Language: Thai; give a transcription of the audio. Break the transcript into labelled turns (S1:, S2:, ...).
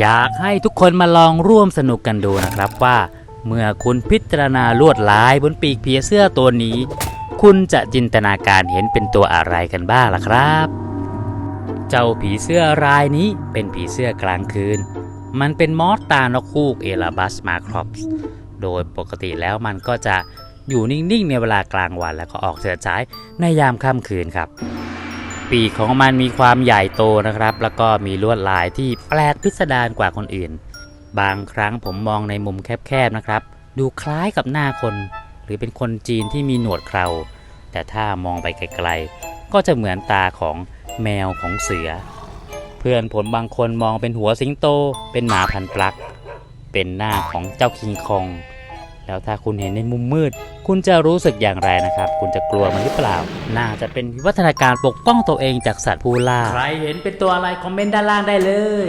S1: อยากให้ทุกคนมาลองร่วมสนุกกันดูนะครับว่า เมื่อคุณพิจารณาลวดลายบนปีกผีเสื้อตัวนี้ คุณจะจินตนาการเห็นเป็นตัวอะไรกันบ้างล่ะครับ เจ้าผีเสื้อรายนี้เป็นผีเสื้อกลางคืน มันเป็นมอสตานกคูกเอลาบัสมาครอปส์โดยปกติแล้วมันก็จะอยู่นิ่งๆ ในเวลากลางวันแล้วก็ออกเฉิดฉายในยามค่ำคืนครับ ปีกของมันมีความใหญ่โตนะครับ แล้วก็มีลวดลายที่แปลกพิสดารกว่าคนอื่น บางครั้งผมมองในมุมแคบๆนะครับ ดูคล้ายกับหน้าคน หรือเป็นคนจีนที่มีหนวดเครา แต่ถ้ามองไปไกลๆ ก็จะเหมือนตาของแมวของเสือ เพื่อนผมบางคนมองเป็นหัวสิงโต เป็นหมาพันปลัก เป็นหน้าของเจ้าคิงคอง แล้วถ้าคุณเห็นในมุมมืด คุณจะรู้สึกอย่างไรนะครับ คุณจะกลัวมันหรือเปล่า น่าจะเป็นวิวัฒนาการปกป้องตัวเองจากสัตว์ผู้ล่า ใครเห็นเป็นตัวอะไรคอมเมนต์ด้านล่างได้เลย